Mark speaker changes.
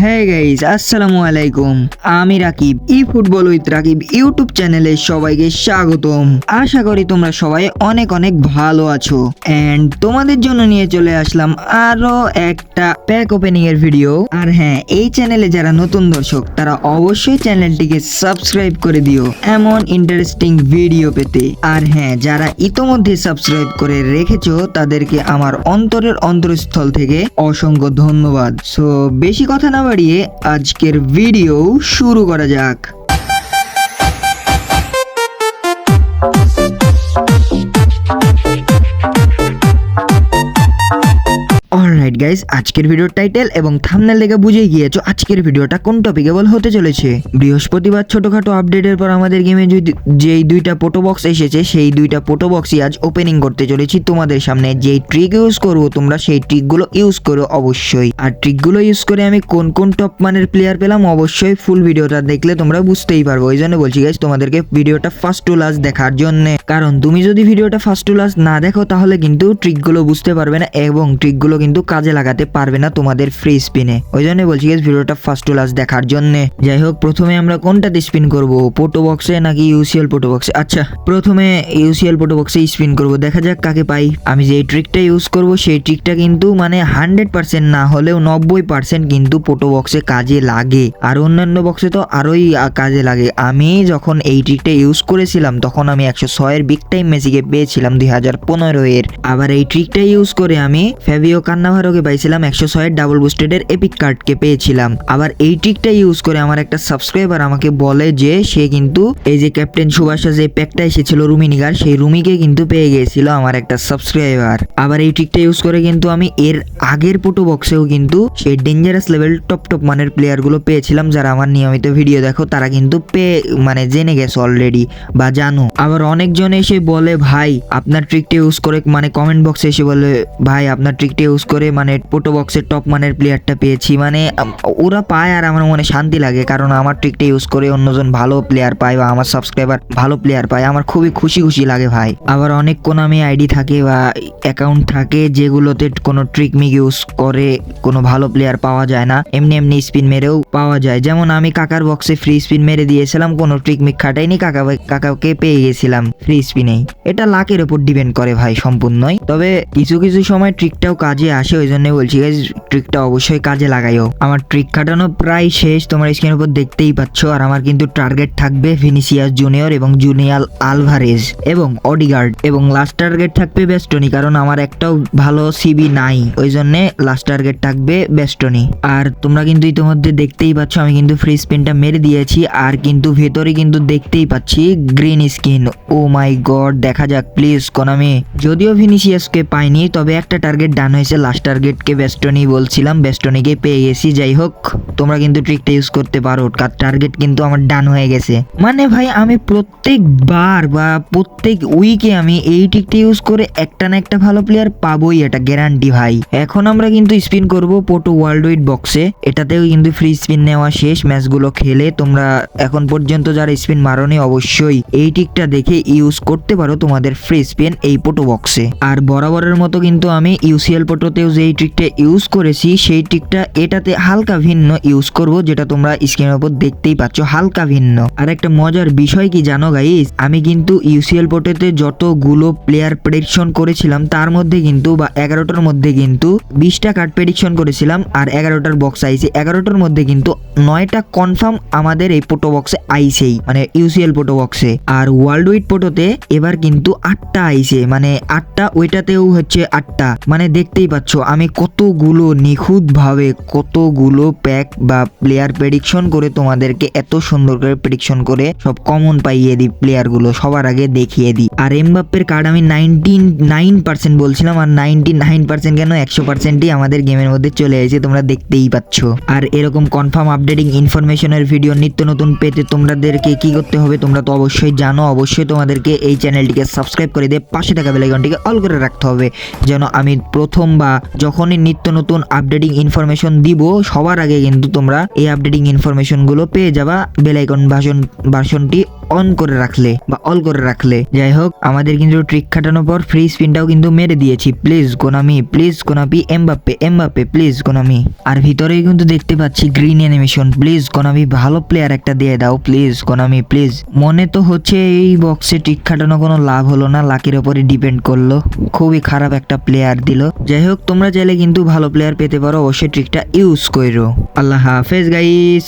Speaker 1: হ্যাঁ গাইস আসসালামু আলাইকুম। আমি রাকিব ই ফুটবল উইথ রাকিব ইউটিউব চ্যানেলে সবাইকে স্বাগতম। আশা করি তোমরা সবাই অনেক অনেক ভালো আছো। এন্ড তোমাদের জন্য নিয়ে চলে আসলাম আরও একটা প্যাক ওপেনিং এর ভিডিও আর হ্যাঁ এই চ্যানেলে যারা নতুন দর্শক, তারা অবশ্যই চ্যানেলটিকে সাবস্ক্রাইব করে দিও এমন ইন্টারেস্টিং ভিডিও পেতে। আর হ্যাঁ যারা ইতোমধ্যে সাবস্ক্রাইব করে রেখেছো, তাদেরকে আমার অন্তরের অন্তরস্থল থেকে অসংখ্য ধন্যবাদ। সো বেশি কথা না বাড়িয়ে আজকের ভিডিও শুরু করা যাক। গাইস আজকের ভিডিওর টাইটেল এবং থাম্বনেল দেখে বুঝে গিয়েছো আজকের ভিডিওটা কোন টপিকে বল হতে চলেছে। বৃহস্পতিবার ছোটখাটো আপডেটের পর আমাদের গেমে যেই দুইটা পোটো বক্স এসেছে, সেই দুইটা পোটো বক্সই আজ ওপেনিং করতে চলেছি তোমাদের সামনে। যেই ট্রিক ইউজ করব তোমরা, সেই ট্রিকগুলো ইউজ করো অবশ্যই। আর ট্রিকগুলো ইউজ করে আমি কোন কোন টপ মানের প্লেয়ার পেলাম অবশ্যই ফুল ভিডিওটা দেখলে তোমরা বুঝতেই পারব। ওই জন্য বলছি গাইস তোমাদেরকে ভিডিওটা ফার্স্ট টু লাস্ট দেখার জন্য। কারণ তুমি যদি ভিডিওটা ফার্স্ট টু লাস্ট না দেখো, তাহলে কিন্তু ট্রিকগুলো বুঝতে পারবে না এবং ট্রিকগুলো কিন্তু কাজে লাগাতে পারবে না তোমাদের ফ্রি স্পিনে ওই জন্য বলছি গাইস ভিডিওটা ফার্স্ট টু লাস্ট দেখার জন্য। যাই হোক, প্রথমে আমরা কোনটাতে স্পিন করব? পোটো বক্সে নাকি ইউসিএল পোটো বক্সে আচ্ছা প্রথমে ইউসিএল পোটো বক্সে স্পিন করব। দেখা যাক কাকে পাই। আমি যে ট্রিকটা ইউজ করব, সেই ট্রিকটা কিন্তু মানে হান্ড্রেড পার্সেন্ট না হলেও নব্বই পার্সেন্ট কিন্তু পোটো বক্সে কাজে লাগে। আর অন্যান্য বক্সে তো আরোই কাজে লাগে। আমি যখন এই ট্রিকটা ইউজ করেছিলাম, তখন আমি একশো ছয়ের বিগ টাইম মেসিকে পেয়েছিলাম দুই হাজার পনেরো এর। আবার এই ট্রিকটা ইউজ করে আমি ফেভিও কান্নাভারোকে পাইছিলাম একশো ছয়ের ডাবল বুস্টেডের এপিক কার্ডকে পেয়েছিলাম। আবার এই ট্রিকটা ইউজ করে আমার একটা সাবস্ক্রাইবার আমাকে বলে যে, সে কিন্তু এই যে ক্যাপ্টেন সুভাষা যে প্যাকটা এসেছিল রুমিনিগার, সেই রুমিকে কিন্তু পেয়ে গিয়েছিল আমার একটা সাবস্ক্রাইবার আবার এই ট্রিকটা ইউজ করে কিন্তু আমি এর আগের পোটো বক্সেও কিন্তু সেই ডেঞ্জারাস লেভেল টপ টপ মানের প্লেয়ারগুলো পেয়েছিলাম, যারা আমার নিয়মিত ভিডিও দেখো, তারা কিন্তু পেয়ে মানে জেনে গেছে অলরেডি বা জানো। আবার অনেকজন এসে বলে, ভাই, আপনার ট্রিকটা ইউজ করে মানে কমেন্ট বক্সে এসে বলে, ভাই, আপনার ট্রিকটা ইউজ করে মানে পোটো বক্সের টপ মানের প্লেয়ারটা পেয়েছি। মানে ওরা পায় আর আমার মনে শান্তি লাগে, কারণ আমার ট্রিকটা ইউজ করে অন্যজন ভালো প্লেয়ার পায় বা আমার সাবস্ক্রাইবার ভালো প্লেয়ার পায়। আমার খুবই খুশি খুশি লাগে ভাই। আবার অনেক কোনামি আইডি থাকে বা অ্যাকাউন্ট থাকে যেগুলোতে কোনো ট্রিক মিক ইউজ করে কোনো ভালো প্লেয়ার পাওয়া যায় না। এমনি এমনি স্পিন মেরেও পাওয়া যায়। যেমন আমি কাকার বক্সে ফ্রি স্পিন মেরে দিয়েছিলাম, কোনো ট্রিক মিক খাটাইনি, কাকা কাকাকে পেয়ে গেছিলাম ফ্রি স্পিনেই এটা লাকের উপর ডিপেন্ড করে ভাই, সম্পূর্ণই। তবে কিছু কিছু সময় ট্রিকটাও কাজে আসে, ওই জন্য বলছি guys, ট্রিকটা অবশ্যই কাজে লাগাইও। আমার ট্রিক খাটানো প্রায় শেষ তোমার স্ক্রিনের উপর দেখতেই পাচ্ছ আর আমার কিন্তু টার্গেট থাকবে ভিনিসিয়াস জুনিয়র এবং জুনিয়াল আলভারেজ এবং অডিগার্ড এবং লাস্ট টার্গেট থাকবে বেস্টনি কারণ আমার একটাও ভালো সিবি নাই। ওই জন্য লাস্ট টার্গেট থাকবে বেস্টনি আর তোমরা কিন্তু ইতিমধ্যে দেখতেই পাচ্ছ আমি কিন্তু ফ্রি স্পিনটা মেরে দিয়েছি আর কিন্তু ভেতরে কিন্তু দেখতেই পাচ্ছি green skin oh my god দেখা যাক প্লিজ কোনামি যদিও ভিনিসিয়াসকে পাইনি তবে একটা টার্গেট ডান হয়েছে লাস্ট টার্গেটকে বেস্টনি বলছিলাম বেস্টনিকে পেয়ে গেছি যাই হোক, তোমরা কিন্তু ট্রিকটা ইউজ করতে পারো, কার টার্গেট কিন্তু আমার ডান হয়ে গেছে। মানে ভাই, আমি প্রত্যেকবার বা প্রত্যেক উইকে আমি এই ট্রিকটা ইউজ করে একটা না একটা ভালো প্লেয়ার পাবোই, এটা গ্যারান্টি ভাই। এখন আমরা কিন্তু স্পিন করব পোটো ওয়ার্ল্ড উইড বক্সে এটাতেও কিন্তু ফ্রি স্পিন নেওয়া শেষ ম্যাচগুলো খেলে তোমরা এখন পর্যন্ত যারা স্পিন মারোনি, অবশ্যই এই ট্রিকটা দেখে ইউজ করতে পারো তোমাদের ফ্রি স্পিন এই পোটো বক্সে আর বরাবরের মতো কিন্তু আমি ইউসিএল পোটোতেও যে এই ট্রিকটা ইউজ করেছি, সেই ট্রিকটা এটাতে হালকা ভিন্ন ইউজ করব, যেটা তোমরা স্ক্রিনের উপর দেখতেই পাচ্ছ, হালকা ভিন্ন। আর একটা মজার বিষয় কি জানো গাইস আমি কিন্তু ইউসিএল পোটোতে যতগুলো প্লেয়ার প্রেডিকশন করেছিলাম, তার মধ্যে কিন্তু বা এগারোটার মধ্যে কিন্তু বিশটা কার্ড প্রেডিকশন করেছিলাম, আর এগারোটার বক্স আইছে। এগারোটার মধ্যে কিন্তু নয়টা কনফার্ম আমাদের এই পোটো বক্সে আইছেই মানে ইউসিএল পোটো বক্সে আর ওয়ার্ল্ড উইড পোটোতে এবার কিন্তু আটটা আইছে মানে আটটা, ওইটাতেও হচ্ছে আটটা। মানে দেখতেই পাচ্ছ, আমি কতগুলো নিখুঁতভাবে কতগুলো প্যাক বা প্লেয়ার প্রেডিকশন করে তোমাদেরকে এত সুন্দর করে প্রেডিকশন করে সব কমন পাইয়ে দিই প্লেয়ারগুলো সবার আগে দেখিয়ে দিই। আর এমবাপ্পের কার্ড আমি নাইনটি নাইন পার্সেন্ট বলছিলাম আর নাইনটি নাইন পার্সেন্ট কেন একশো পার্সেন্টই আমাদের গেমের মধ্যে চলে এসেছে, তোমরা দেখতেই পাচ্ছ। আর এরকম কনফার্ম আপডেটিং ইনফরমেশনের ভিডিও নিত্য নতুন পেতে তোমাদেরকে কি করতে হবে, তোমরা তো অবশ্যই জানো, অবশ্যই তোমাদেরকে এই চ্যানেলটিকে সাবস্ক্রাইব করে দিয়ে পাশে থাকা বেলাইকনটিকে অল করে রাখতে হবে, যেন আমি প্রথম বা যখনই নিত্য নতুন আপডেটিং ইনফরমেশন দিব, সবার আগে কিন্তু তোমরা এই আপডেটিং ইনফরমেশনগুলো পেয়ে যাবা বেলাইকন ভাষণ ভাষণটি অন করে রাখলে বা অল করে রাখলে। যাই হোক, আমাদের কিন্তু ট্রিক খাটানোর পর ফ্রি স্পিনটাও কিন্তু মেরে দিয়েছি। Please Konami please Konami Mbappe Mbappe please Konami আর ভিতরেই কিন্তু দেখতে পাচ্ছি গ্রিন অ্যানিমেশন প্লিজ কোনামি ভালো প্লেয়ার একটা দিয়ে দাও। প্লিজ কোনামি প্লিজ মনে তো হচ্ছে এই বক্সে ট্রিক খাটানো কোনো লাভ হলো না। লাকির ওপরে ডিপেন্ড করল। খুবই খারাপ একটা প্লেয়ার দিল। যাই হোক, তোমরা চাইলে কিন্তু ভালো প্লেয়ার পেতে পারো অবশ্যই ট্রিকটা ইউজ করো আল্লাহ হাফেজ গাইস